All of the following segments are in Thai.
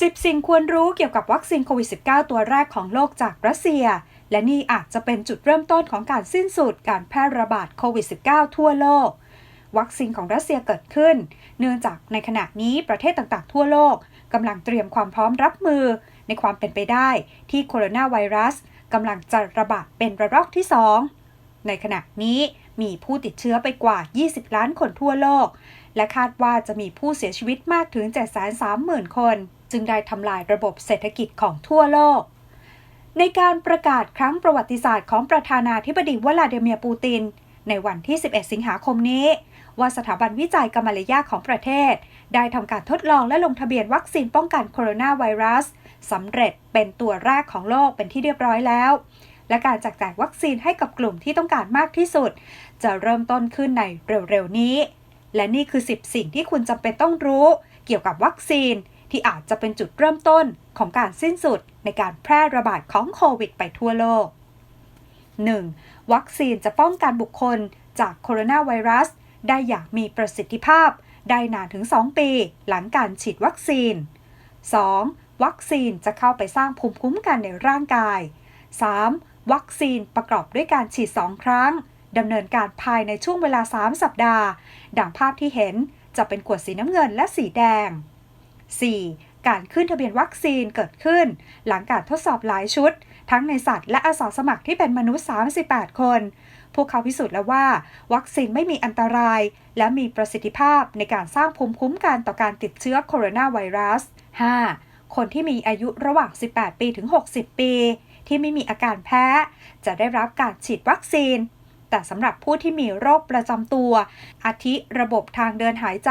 10 สิ่งควรรู้เกี่ยวกับวัคซีนโควิด -19 ตัวแรกของโลกจากรัสเซีย และนี่อาจจะเป็นจุดเริ่มต้นของการสิ้นสุดการแพร่ระบาดโควิด -19 ทั่วโลก วัคซีนของรัสเซียเกิดขึ้น เนื่องจากในขณะนี้ประเทศต่างๆ ทั่วโลกกำลังเตรียมความพร้อมรับมือ ในความเป็นไปได้ที่โคโรนาไวรัสกำลังจะระบาดเป็นระลอกที่ 2 ในขณะนี้มีผู้ติดเชื้อไปกว่า 20 ล้านคนทั่วโลก และคาดว่าจะมีผู้เสียชีวิตมากถึง 730,000 คน จึงได้ทำลายระบบเศรษฐกิจของทั่วโลก ในการประกาศครั้งประวัติศาสตร์ของประธานาธิบดีวลาดิเมียร์ปูติน ในวันที่ 11 สิงหาคมนี้ ว่าสถาบันวิจัยกามาเลยาของประเทศ ได้ทำการทดลองและลงทะเบียนวัคซีนป้องกันโคโรนาไวรัสสำเร็จเป็นตัวแรกของโลกเป็นที่เรียบร้อยแล้ว และการแจกจ่ายวัคซีนให้กับกลุ่มที่ต้องการมากที่สุด จะเริ่มต้นขึ้นในเร็วๆนี้ และนี่คือ 10 สิ่งที่คุณจำเป็นต้องรู้ เกี่ยวกับวัคซีน ที่อาจจะเป็นจุดเริ่มต้นของการสิ้นสุดในการแพร่ระบาดของโควิดไปทั่วโลก 1. วัคซีนจะป้องกันบุคคลจากโคโรนาไวรัส ได้อย่างมีประสิทธิภาพ ได้นานถึง 2 ปี หลังการฉีดวัคซีน 2. วัคซีนจะเข้าไปสร้างภูมิคุ้มกันในร่างกาย 3. วัคซีนประกอบด้วยการฉีด 2 ครั้งดำเนินการภายในช่วงเวลา 3 สัปดาห์ ดังภาพที่เห็นจะเป็นขวดสีน้ำเงินและสีแดง 4. การขึ้นทะเบียนวัคซีนเกิดขึ้น หลังการทดสอบหลายชุด ทั้งในสัตว์และอาสาสมัครที่เป็นมนุษย์ 38 คน พวกเขาพิสูจน์แล้วว่า วัคซีนไม่มีอันตราย และมีประสิทธิภาพในการสร้างภูมิคุ้มกันต่อการติดเชื้อโคโรนาไวรัส 5. คนที่มีอายุระหว่าง 18 ปีถึง 60 ปี ที่ไม่มีอาการแพ้ จะได้รับการฉีดวัคซีนแต่สำหรับผู้ที่มีโรคประจำตัว อาทิระบบทางเดินหายใจ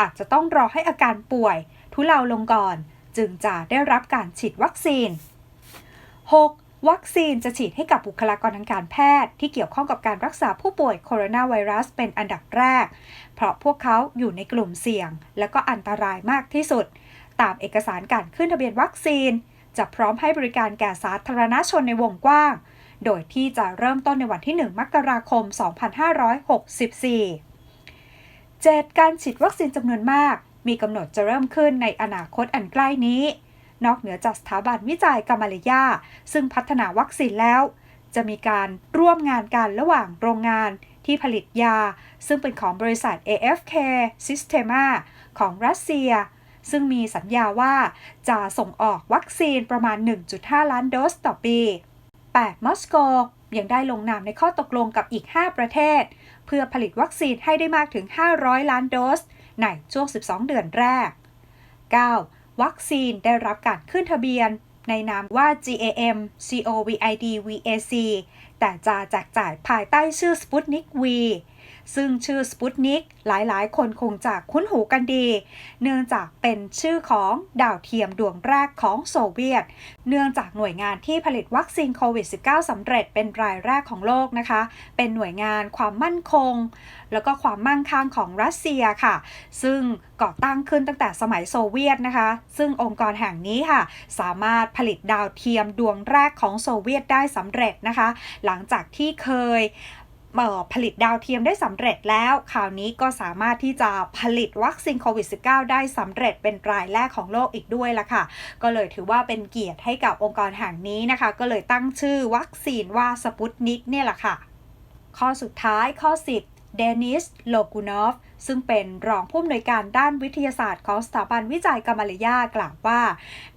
อาจจะต้องรอให้อาการป่วย ทุเลาลงก่อน จึงจะได้รับการฉีดวัคซีน 6. วัคซีนจะฉีดให้กับบุคลากรทางการแพทย์ ที่เกี่ยวข้องกับการรักษาผู้ป่วยโคโรนาไวรัสเป็นอันดับแรก เพราะพวกเขาอยู่ในกลุ่มเสี่ยง และก็อันตรายมากที่สุด ตามเอกสารการขึ้นทะเบียนวัคซีน จะพร้อมให้บริการแก่สาธารณชนในวงกว้าง โดยที่จะเริ่มต้นในวันที่ 1 มกราคม 2564 7. การฉีดวัคซีนจำนวนมาก มีกำหนดจะเริ่มขึ้นในอนาคตอันใกล้นี้ นอกเหนือจากสถาบันวิจัยกามาเลยาซึ่งพัฒนาวัคซีนแล้ว จะมีการร่วมงานกันระหว่างโรงงานที่ผลิตยา ซึ่งเป็นของบริษัท AFK Systema ของรัสเซีย ซึ่งมีสัญญาว่าจะส่งออกวัคซีนประมาณ 1.5 ล้านโดสต่อปี 8. มอสโกยังได้ลงนามในข้อตกลงกับอีก 5 ประเทศ เพื่อผลิตวัคซีนให้ได้มากถึง 500 ล้านโดส ในช่วง 12 เดือนแรก 9. วัคซีนได้รับการขึ้นทะเบียน ในนามว่า GAM COVID VAC แต่จะแจกจ่ายภายใต้ชื่อ Sputnik V ซึ่งชื่อสปุตนิกหลายๆ คนคงจะคุ้นหูกันดี เนื่องจากเป็นชื่อของดาวเทียมดวงแรกของโซเวียต เนื่องจากหน่วยงานที่ผลิตวัคซีนโควิด -19 สำเร็จเป็นรายแรกของโลกนะคะ เป็นหน่วยงานความมั่นคง แล้วก็ความมั่งคั่งของรัสเซียค่ะ ซึ่งก่อตั้งขึ้นตั้งแต่สมัยโซเวียตนะคะ ซึ่งองค์กรแห่งนี้ค่ะ สามารถผลิตดาวเทียมดวงแรกของโซเวียตได้สำเร็จนะคะ หลังจากที่เคย ผลิตดาวเทียมได้สำเร็จแล้ว คราวนี้ก็สามารถที่จะผลิตวัคซีนโควิด -19 ได้สำเร็จเป็นรายแรกของโลกอีกด้วยละค่ะ ก็เลยถือว่าเป็นเกียรติให้กับองค์กรแห่งนี้นะคะ ก็เลยตั้งชื่อวัคซีนว่าสปุตนิกเนี่ยแหละค่ะ ข้อสุดท้ายข้อ 10 เดนิส โลกูนอฟ ซึ่งเป็นรองผู้อำนวยการด้านวิทยาศาสตร์ของสถาบันวิจัยกามาเลยากล่าวว่า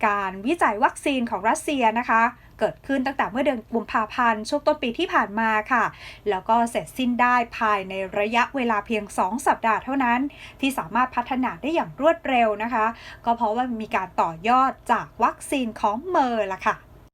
การวิจัยวัคซีนของรัสเซียนะคะเกิดขึ้นตั้งแต่เมื่อเดือนกุมภาพันธ์ช่วงต้นปีที่ผ่านมาค่ะ แล้วก็เสร็จสิ้นได้ภายในระยะเวลาเพียง 2 สัปดาห์เท่านั้น ที่สามารถพัฒนาได้อย่างรวดเร็วนะคะ ก็เพราะว่ามีการต่อยอดจากวัคซีนของเมอร์ล่ะค่ะ